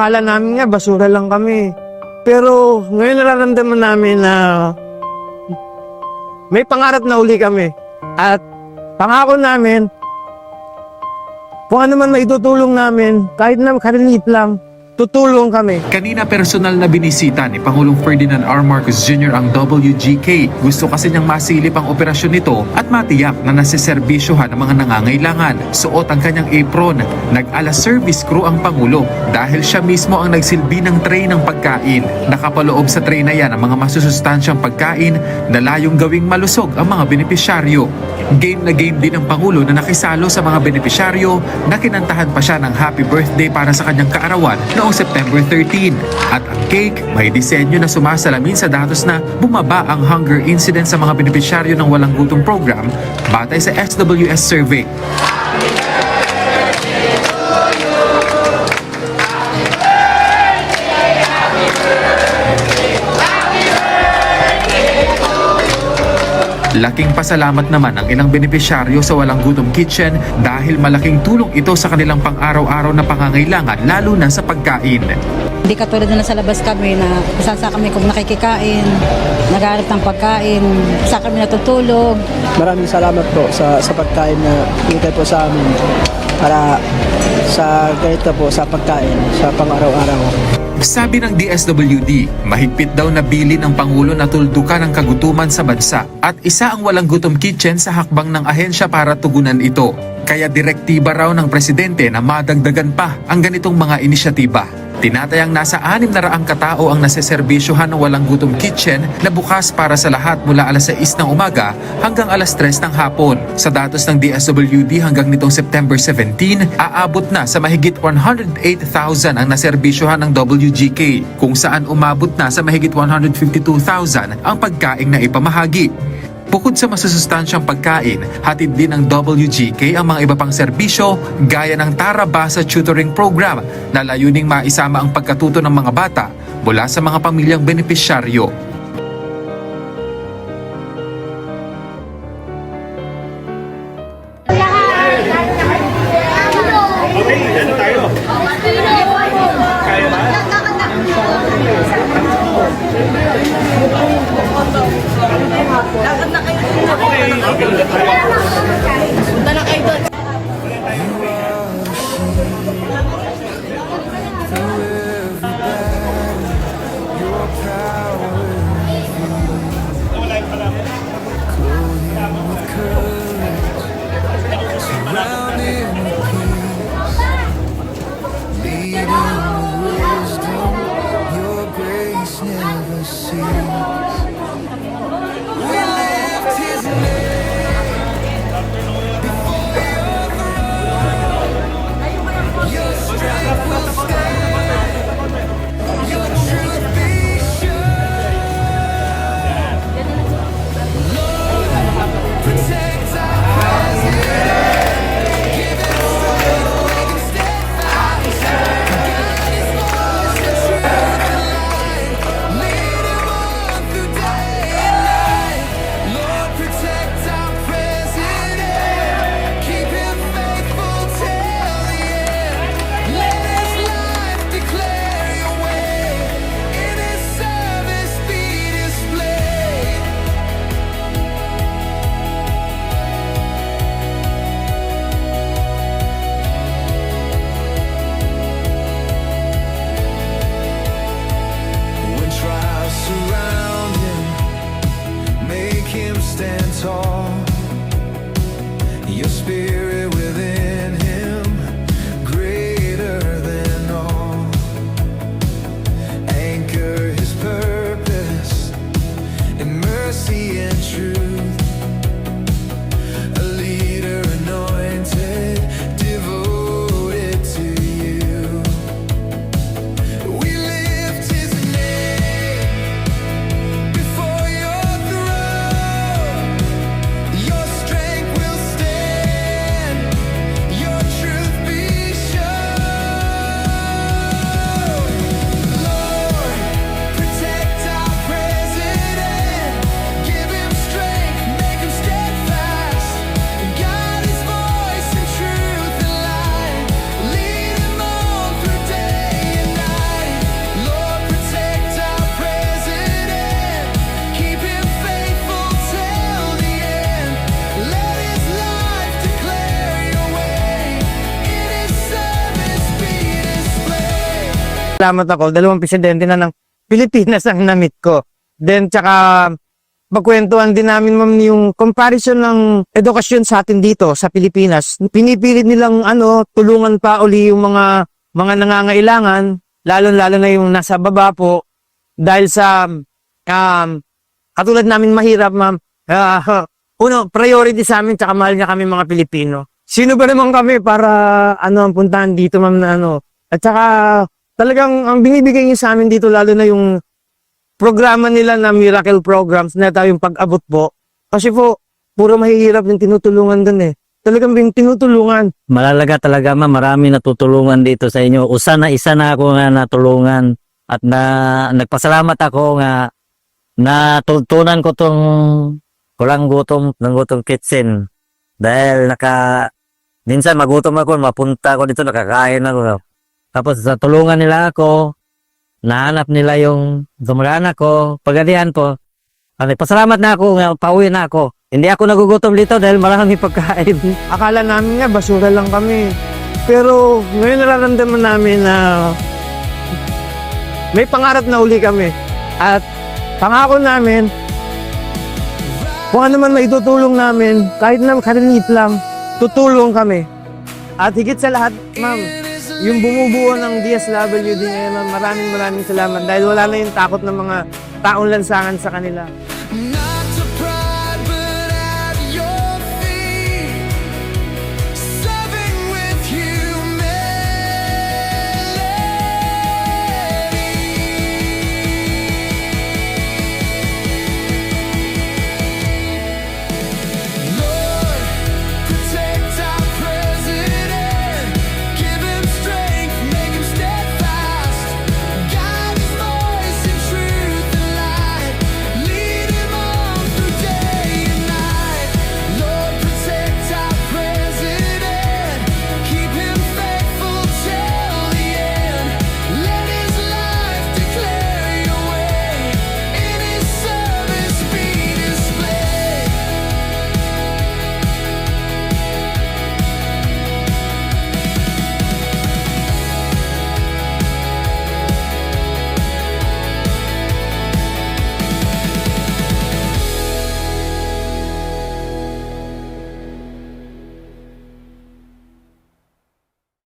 Akala namin nga, basura lang kami. Pero ngayon nararamdaman namin na may pangarap na uli kami. At pangako namin, kung ano man maitutulong namin, kahit na karilit lang, tutulong kami. Kanina personal na binisita ni Pangulong Ferdinand R. Marcos Jr. ang WGK. Gusto kasi niyang masilip ang operasyon nito at matiyak na nasiservisyohan ng mga nangangailangan. Suot ang kanyang apron. Nag-ala service crew ang Pangulo dahil siya mismo ang nagsilbi ng tray ng pagkain. Nakapaloob sa tray na yan ang mga masusustansyang pagkain na layong gawing malusog ang mga benepisyaryo. Game na game din ang Pangulo na nakisalo sa mga benepisyaryo na kinantahan pa siya ng happy birthday para sa kanyang kaarawan noong September 13. At ang cake may disenyo na sumasalamin sa datos na bumaba ang hunger incidence sa mga benepisyaryo ng walang gutom program batay sa SWS survey. Laking pasalamat naman ang ilang benepisyaryo sa Walang Gutom Kitchen dahil malaking tulong ito sa kanilang pang-araw-araw na pangangailangan lalo na sa pagkain. Hindi katulad na sa labas kami na saan sa kami kung nakikikain, naghahanap ng pagkain, sa kami natutulog. Maraming salamat po sa, sa pagkain na binigay po sa amin para sa ganito po sa pagkain sa pang-araw-araw. Sabi ng DSWD, mahigpit daw na bili ng Pangulo na tuldukan ang kagutuman sa bansa at isa ang walang gutom kitchen sa hakbang ng ahensya para tugunan ito. Kaya direktiba raw ng presidente na madagdagan pa ang ganitong mga inisyatiba. Tinatayang nasa 600 katao ang naseserbisyohan ng walang gutom kitchen na bukas para sa lahat mula alas 6 ng umaga hanggang alas 3 ng hapon. Sa datos ng DSWD hanggang nitong September 17, aabot na sa mahigit 108,000 ang naserbisyohan ng WGK kung saan umabot na sa mahigit 152,000 ang pagkaing na ipamahagi. Bukod sa masusustansyang pagkain, hatid din ng WGK ang mga iba pang serbisyo gaya ng Tara Basa Tutoring Program na layuning maisama ang pagkatuto ng mga bata mula sa mga pamilyang benepisyaryo. current surrounding Salamat ako, dalawang presidente na ng Pilipinas ang namit ko. Then, tsaka, pagkwentuhan din namin, ma'am, yung comparison ng edukasyon sa atin dito, sa Pilipinas. Pinipilit nilang, ano, tulungan pa uli yung mga, mga nangangailangan, lalo-lalo na yung nasa baba po, dahil sa, um, katulad namin mahirap, ma'am, ah, uno, priority sa amin, tsaka mahal niya kami mga Pilipino. Sino ba naman kami para, ano, ang puntahan dito, ma'am, na ano, at saka, talagang ang binibigay niyo sa amin dito lalo na yung programa nila na miracle programs na tayo yung pag-abot po. Kasi po, puro mahihirap yung tinutulungan dun eh. Talagang yung tinutulungan. malalaga talaga ma, marami natutulungan dito sa inyo. Usa na isa na ako nga natulungan at na nagpasalamat ako nga natutunan ko tong kulang gutom ng gutom kitchen dahil naka minsan magutom ako mapunta ako dito nakakain ako tapos sa tulungan nila ako nahanap nila yung gumagana ko pagadian po ano, pasalamat na ako pauwi na ako hindi ako nagugutom dito dahil marami pagkain Akala namin nga, basura lang kami. Pero ngayon nararamdaman namin na may pangarap na uli kami. At pangako namin, kung ano man maitutulong namin, kahit na kariliit lang, tutulong kami. At higit sa lahat, ma'am, yung bumubuo ng DSWD ngayon, ma'am, maraming maraming salamat dahil wala na yung takot ng mga taong lansangan sa kanila. I